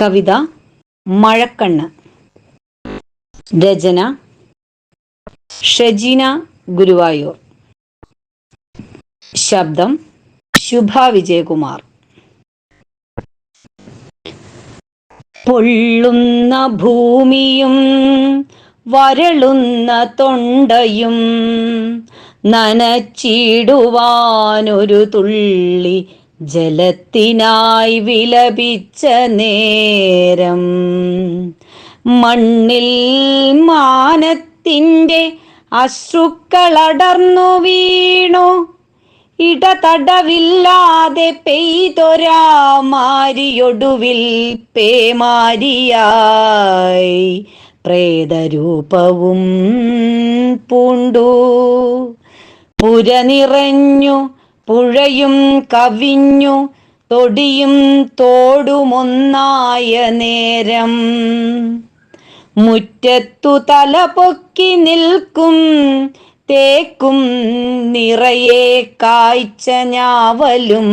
കവിത മഴക്കണ്ണ്. രചന ഷജീന ഗുരുവായൂർ. ശബ്ദം ശുഭ വിജയകുമാർ. പൊള്ളുന്ന ഭൂമിയും വരളുന്ന തൊണ്ടയും നനച്ചിടുവാനൊരു തുള്ളി ജലത്തിനായി വിലപിച്ച നേരം മണ്ണിൽ മാനത്തിന്റെ അശ്രുക്കളടർന്നു വീണു. ഇടതടവില്ലാതെ പെയ്തൊരാ മാരിയൊടുവിൽ പേമാരിയായി പ്രേതരൂപവും പൂണ്ടു. പുര നിറഞ്ഞു പുഴയും കവിഞ്ഞു തൊടിയും തോടുമൊന്നായ നേരം. മുറ്റത്തു തല പൊക്കി നിൽക്കും തേക്കും നിറയെ കാഴ്ച ഞാവലും.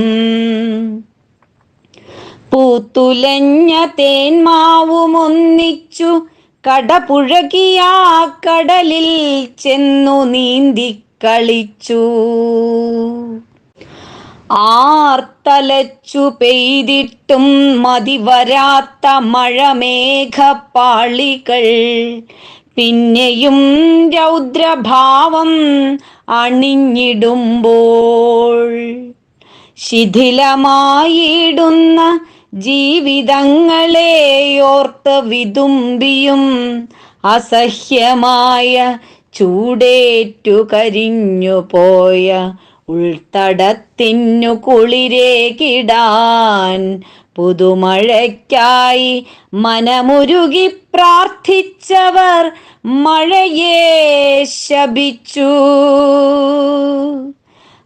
പൂത്തുലഞ്ഞ തേന്മാവുമൊന്നിച്ചു കടപുഴകിയാ കടലിൽ ചെന്നു നീന്തി കളിച്ചു. ആർത്തലച്ചു പെയ്തിട്ടും മതിവരാത്ത മഴമേഘപ്പാളികൾ. പിന്നെയും രൗദ്രഭാവം അണിഞ്ഞിടുമ്പോൾ ശിഥിലമായിടുന്ന ജീവിതങ്ങളെ ഓർത്ത് വിതുമ്പിയും അസഹ്യമായ ചൂടേറ്റു കരിഞ്ഞു പോയ ഉൾത്തടത്തിനു കുളിരേകിടാൻ പുതുമഴയ്ക്കായി മനമുരുകി പ്രാർത്ഥിച്ചവർ മഴയെ ശപിച്ചു.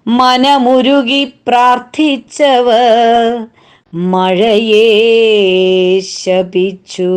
മനമുരുകി പ്രാർത്ഥിച്ചവർ മഴയെ ശപിച്ചു.